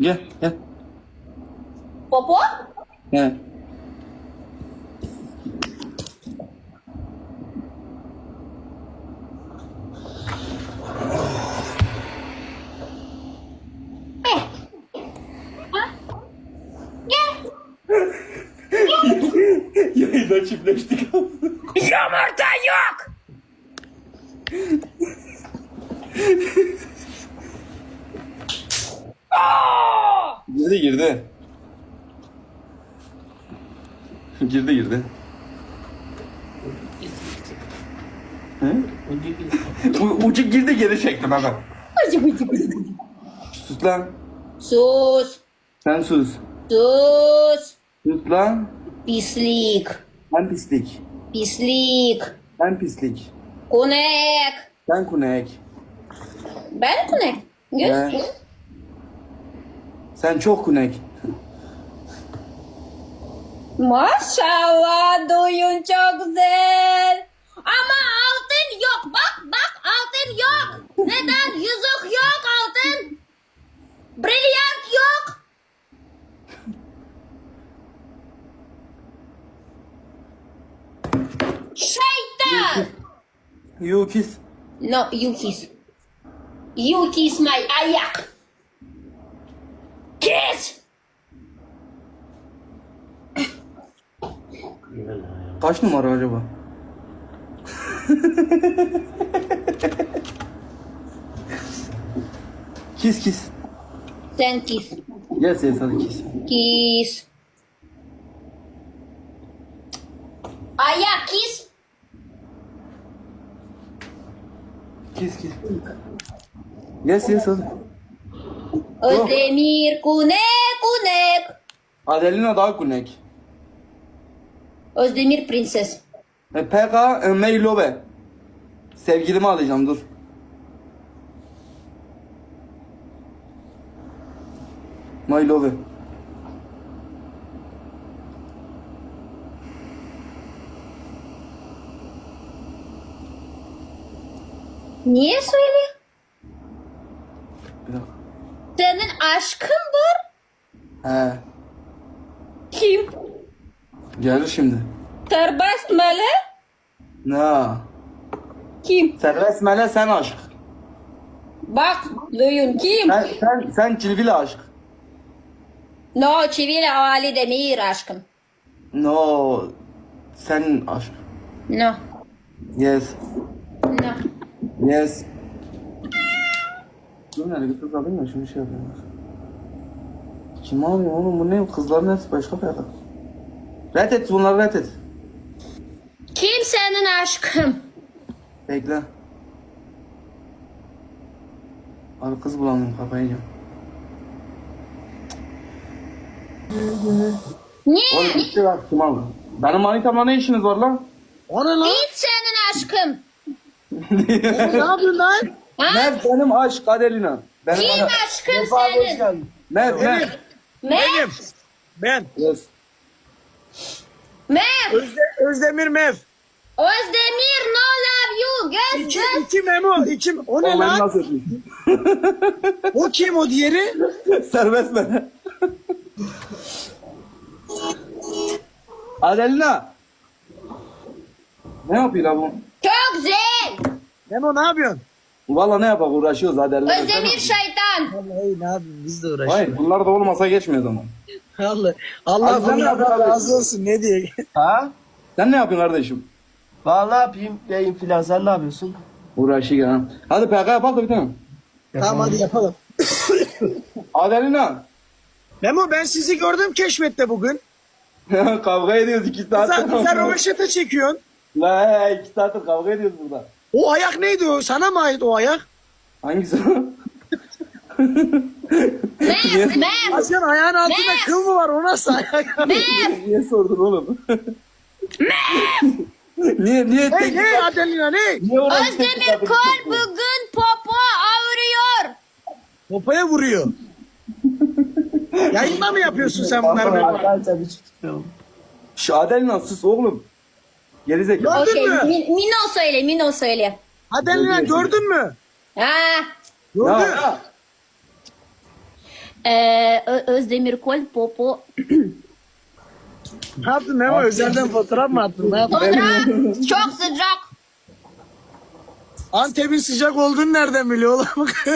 Gel gel. Gel. Gel. Yayında çiftleştik. Yumurta yok. Girdi girdi. girdi girdi. Hı? Ucu girdi geri çektim hemen. Bıcı bıcı bıcı. Sus lan. Sus. Sen sus. Sus. Sus lan. Pislik. Sen pislik. Pislik. Sen pislik. Kunek. Sen kunek. Ben kunek. Göz. Evet. Sen çok kunek. Maşallah duyun çok güzel. Ama altın yok. Bak bak altın yok. Neden? Yüzük yok altın. Brilyant yok. Şeytan. You kiss. No, you kiss. You kiss my ayak. Kiss. Kaç numara acaba? kiss kiss. Sen kiss. Yes yes hadi kiss. Kiss. Ayak kiss. Kiss kiss. Yes yes hadi. Özdemir kunek kunek. Adelina daha kunek. Özdemir prenses. E, PK e, Meylove. Sevgilimi alacağım dur. Maylove. Niye söylüyor? Bir dakika. Senin aşkın var. He. Kim? Gelir şimdi. Serbest mele? Ne? Kim? Serbest mele sen aşk. Bak duyun kim? Sen, sen, sen cilvili aşk. No çivili Ali Demir aşkım. No. Sen aşk. No. Yes. No. Yes. Dur nerede bir kız alayım da şunu şey yapayım. Kim alıyor oğlum bu ne? Kızların hepsi başka bir adam. Red et bunları red et. Kim senin aşkın? Bekle. Abi kız bulamıyorum kafayı yiyeceğim. Niye? Oğlum gitti bak kim aldı? Benim manitamla ne işiniz var lan? O ne lan? Git senin aşkın. ne yapıyorsun lan? Ha? Mev benim aşk Adelina. Benim Kim ana- aşkın Vefa hoş senin? geldin. Mev Mev. Mev. Benim. Ben. Yes. Mev. Özde, Özdemir Mev. Özdemir no love you. Göz İki, göz. iki Memo. İki, o ne O ben lan? nasıl? O kim o diğeri? Serbest mele. Adelina. Ne yapıyor lan bu? Çok güzel. Memo ne yapıyorsun? Valla ne yapak uğraşıyoruz Adelina. Özdemir şeytan. Vallahi ne yapayım biz de uğraşıyoruz. Hayır bunlar da olmasa geçmiyor zaman. Allah, Allah Abi sen ne bunlardan yapıyorsun? razı olsun ne diye. Ha? Sen ne yapıyorsun kardeşim? Valla ne yapayım? Yayın filan sen ne yapıyorsun? Uğraşıyor ha. Hadi PK yapalım da bir tane. tamam hadi yapalım. Adelina. Memo ben sizi gördüm keşfette bugün. kavga ediyoruz iki saattir. Sen, sen röveşata çekiyorsun. La iki saattir kavga ediyoruz burada. O ayak neydi o? Sana mı ait o ayak? Hangisi? Mev. Mev. Asyan ayağın altında Ne? kıl mı var o nasıl ayak? Mev. niye sordun oğlum? niye niye hey ne Adelina ne? Niye bu Özdemir? Kol bugün popo ağrıyor. Popaya vuruyor. Yayında mı yapıyorsun sen bunları Memo? Arkadaşlar bir tutmayalım. Şu Adelina sus oğlum. Gerizekalı. Gördün Okey. mü? Min- Mino söyle. Mino söyle. Adelina gördün mü? Ha. Gördün. Ya, ya. Ee, Ö- Özdemir Kol Popo. Ne yaptın Memo? Özelden fotoğraf mı attın? Ne yaptın? Çok sıcak. Antep'in sıcak olduğunu nereden biliyor oğlum?